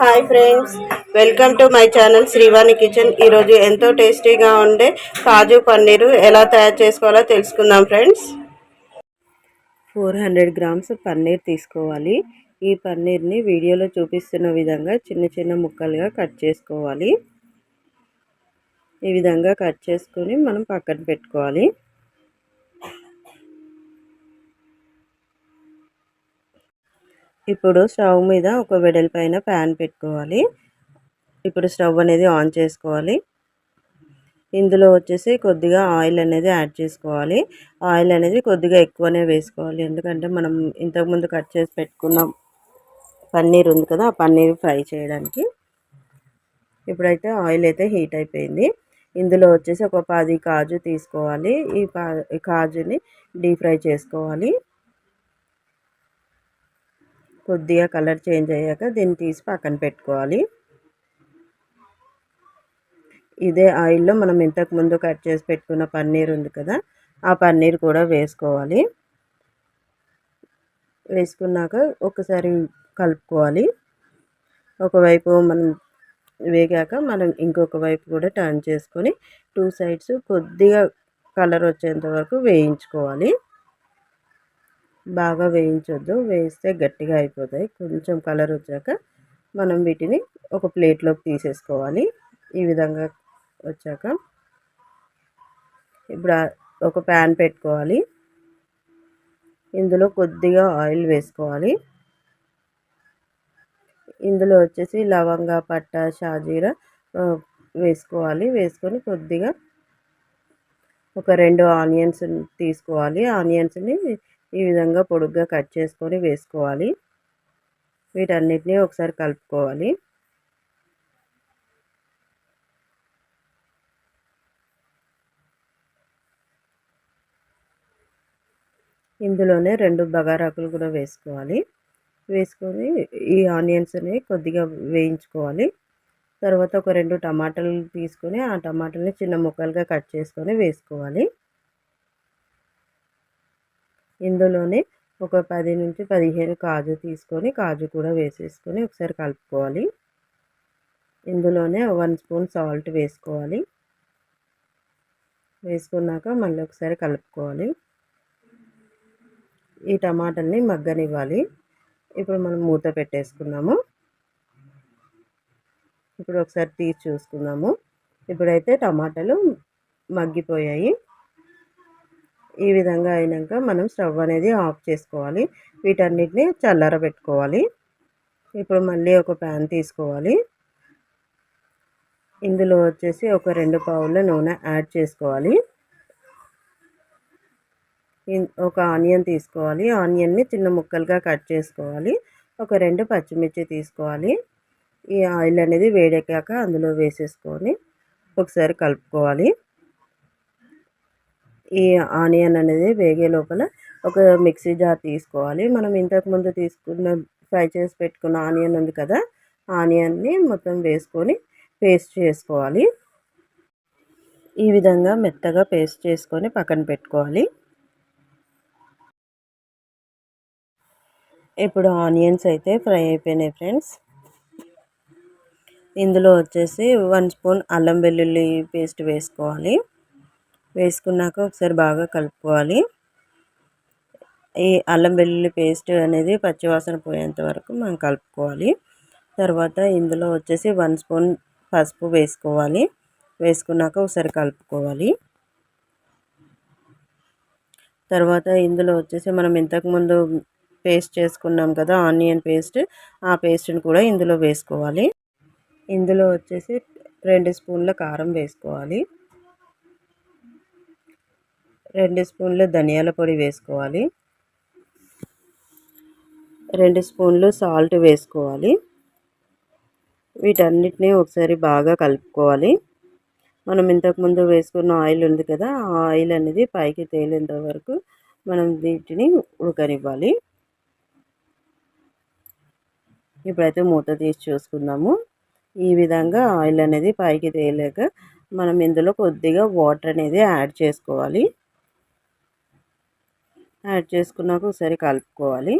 Hi friends welcome to my channel Srivani kitchen. ఈరోజు ఎంతో టేస్టీగా ఉండే కాజు పన్నీరు ఎలా తయారు చేసుకోవాలో తెలుసుకుందాం friends. Four hundred grams paneer తీసుకోవాలి. ఈ పన్నీర్ని వీడియోలో చూపిస్తున్న విధంగా చిన్న చిన్న ముక్కలుగా కట్ చేసుకోవాలి. ఈ విధంగా కట్ చేసుకొని మనం పక్కన పెట్టుకోవాలి. ఇప్పుడు స్టవ్ మీద ఒక వెడల్పైన ప్యాన్ పెట్టుకోవాలి. ఇప్పుడు స్టవ్ అనేది ఆన్ చేసుకోవాలి. ఇందులో వచ్చేసి కొద్దిగా ఆయిల్ అనేది యాడ్ చేసుకోవాలి. ఆయిల్ అనేది కొద్దిగా ఎక్కువనే వేసుకోవాలి. ఎందుకంటే మనం ఇంతకుముందు కట్ చేసి పెట్టుకున్న పన్నీర్ ఉంది కదా ఆ పన్నీర్ ఫ్రై చేయడానికి. ఇప్పుడైతే ఆయిల్ అయితే హీట్ అయిపోయింది. ఇందులో వచ్చేసి ఒక పది కాజు తీసుకోవాలి. ఈ కాజుని డీప్ ఫ్రై చేసుకోవాలి. కొద్దిగా కలర్ చేంజ్ అయ్యాక దీన్ని తీసి పక్కన పెట్టుకోవాలి. ఇదే ఆయిల్లో మనం ఇంతకుముందు కట్ చేసి పెట్టుకున్న పన్నీర్ ఉంది కదా ఆ పన్నీర్ కూడా వేసుకోవాలి. వేసుకున్నాక ఒకసారి కలుపుకోవాలి. ఒకవైపు మనం వేగాక మనం ఇంకొక వైపు కూడా టర్న్ చేసుకొని టూ సైడ్స్ కొద్దిగా కలర్ వచ్చేంత వరకు వేయించుకోవాలి. బాగా వేయించొద్దు. వేస్తే గట్టిగా అయిపోతాయి. కొంచెం కలర్ వచ్చాక మనం వీటిని ఒక ప్లేట్లోకి తీసేసుకోవాలి. ఈ విధంగా వచ్చాక ఇప్పుడు ఒక ప్యాన్ పెట్టుకోవాలి. ఇందులో కొద్దిగా ఆయిల్ వేసుకోవాలి. ఇందులో వచ్చేసి లవంగ పట్ట షాజీరా వేసుకోవాలి. వేసుకొని కొద్దిగా ఒక రెండు ఆనియన్స్ తీసుకోవాలి. ఆనియన్స్ని ఈ విధంగా పొడుగ్గా కట్ చేసుకొని వేసుకోవాలి. వీటన్నిటిని ఒకసారి కలుపుకోవాలి. ఇందులోనే రెండు బగారాకులు కూడా వేసుకోవాలి. వేసుకొని ఈ ఆనియన్స్ని కొద్దిగా వేయించుకోవాలి. తర్వాత ఒక రెండు టమాటాలు తీసుకొని ఆ టమాటాలని చిన్న ముక్కలుగా కట్ చేసుకొని వేసుకోవాలి. ఇందులోనే ఒక పది నుంచి పదిహేను కాజు తీసుకొని కాజు కూడా వేసేసుకొని ఒకసారి కలుపుకోవాలి. ఇందులోనే వన్ స్పూన్ సాల్ట్ వేసుకోవాలి. వేసుకున్నాక మళ్ళీ ఒకసారి కలుపుకోవాలి. ఈ టమాటాల్ని మగ్గనివ్వాలి. ఇప్పుడు మనం మూత పెట్టేసుకున్నాము. ఇప్పుడు ఒకసారి తీసి చూసుకుందాము. ఇప్పుడైతే టమాటాలు మగ్గిపోయాయి. ఈ విధంగా అయినాక మనం స్టవ్ అనేది ఆఫ్ చేసుకోవాలి. వీటన్నిటిని చల్లర పెట్టుకోవాలి ఇప్పుడు మళ్ళీ ఒక ప్యాన్ తీసుకోవాలి. ఇందులో వచ్చేసి ఒక రెండు పావుల నూనె యాడ్ చేసుకోవాలి. ఒక ఆనియన్ తీసుకోవాలి. ఆనియన్ని చిన్న ముక్కలుగా కట్ చేసుకోవాలి. ఒక రెండు పచ్చిమిర్చి తీసుకోవాలి. ఈ ఆయిల్ అనేది వేడెక్కాక అందులో వేసేసుకొని ఒకసారి కలుపుకోవాలి. ఈ ఆనియన్ అనేది వేగే లోపల ఒక మిక్సీ జార్ తీసుకోవాలి. మనం ఇంతకుముందు తీసుకున్న ఫ్రై చేసి పెట్టుకున్న ఆనియన్ ఉంది కదా ఆనియన్ని మొత్తం వేసుకొని పేస్ట్ చేసుకోవాలి. ఈ విధంగా మెత్తగా పేస్ట్ చేసుకొని పక్కన పెట్టుకోవాలి. ఇప్పుడు ఆనియన్స్ అయితే ఫ్రై అయిపోయినాయి ఫ్రెండ్స్. ఇందులో వచ్చేసి వన్ స్పూన్ అల్లం వెల్లుల్లి పేస్ట్ వేసుకోవాలి. వేసుకున్నాక ఒకసారి బాగా కలుపుకోవాలి. ఈ అల్లం వెల్లుల్లి పేస్ట్ అనేది పచ్చివాసన పోయేంత వరకు మనం కలుపుకోవాలి. తర్వాత ఇందులో వచ్చేసి వన్ స్పూన్ పసుపు వేసుకోవాలి. వేసుకున్నాక ఒకసారి కలుపుకోవాలి. తర్వాత ఇందులో వచ్చేసి మనం ఇంతకుముందు పేస్ట్ చేసుకున్నాం కదా ఆనియన్ పేస్ట్ ఆ పేస్ట్ని కూడా ఇందులో వేసుకోవాలి. ఇందులో వచ్చేసి రెండు స్పూన్ల కారం వేసుకోవాలి. రెండు స్పూన్లు ధనియాల పొడి వేసుకోవాలి. రెండు స్పూన్లు సాల్ట్ వేసుకోవాలి. వీటన్నిటిని ఒకసారి బాగా కలుపుకోవాలి. మనం ఇంతకుముందు వేసుకున్న ఆయిల్ ఉంది కదా ఆ ఆయిల్ అనేది పైకి తేలేంత వరకు మనం వీటిని ఉడకనివ్వాలి. ఇప్పుడైతే మూత తీసి చూసుకుందాము. ఈ విధంగా ఆయిల్ అనేది పైకి తేలేక మనం ఇందులో కొద్దిగా వాటర్ అనేది యాడ్ చేసుకోవాలి. యాడ్ చేసుకున్నాక ఒకసారి కలుపుకోవాలి.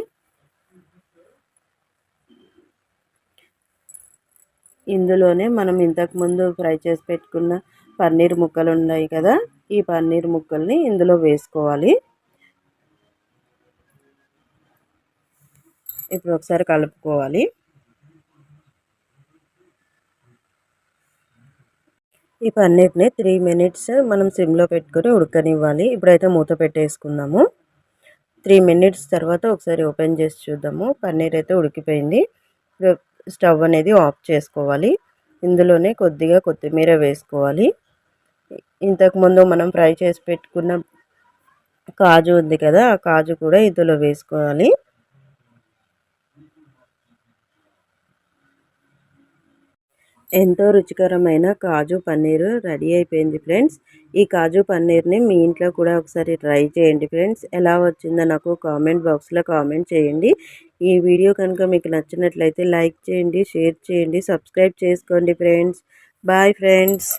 ఇందులోనే మనం ఇంతకుముందు ఫ్రై చేసి పెట్టుకున్న పన్నీర్ ముక్కలు ఉన్నాయి కదా ఈ పన్నీర్ ముక్కల్ని ఇందులో వేసుకోవాలి. ఇప్పుడు ఒకసారి కలుపుకోవాలి. ఈ పన్నీర్ని త్రీ మినిట్స్ మనం సిమ్లో పెట్టుకొని ఉడకనివ్వాలి. ఇప్పుడైతే మూత పెట్టేసుకుందాము. త్రీ మినిట్స్ తర్వాత ఒకసారి ఓపెన్ చేసి చూద్దాము. పన్నీర్ అయితే ఉడికిపోయింది. స్టవ్ అనేది ఆఫ్ చేసుకోవాలి. ఇందులోనే కొద్దిగా కొత్తిమీర వేసుకోవాలి. ఇంతకుముందు మనం ఫ్రై చేసి పెట్టుకున్న కాజు ఉంది కదా ఆ కాజు కూడా ఇందులో వేసుకోవాలి. ఎంతో రుచికరమైన కాజు పన్నీర్ రెడీ అయిపోయింది ఫ్రెండ్స్. ఈ కాజు పన్నీర్ని మీ ఇంట్లో కూడా ఒకసారి ట్రై చేయండి ఫ్రెండ్స్. ఎలా వచ్చిందో నాకు కామెంట్ బాక్స్లో కామెంట్ చేయండి. ఈ వీడియో కనుక మీకు నచ్చినట్లయితే లైక్ చేయండి షేర్ చేయండి సబ్స్క్రైబ్ చేసుకోండి ఫ్రెండ్స్. Bye friends.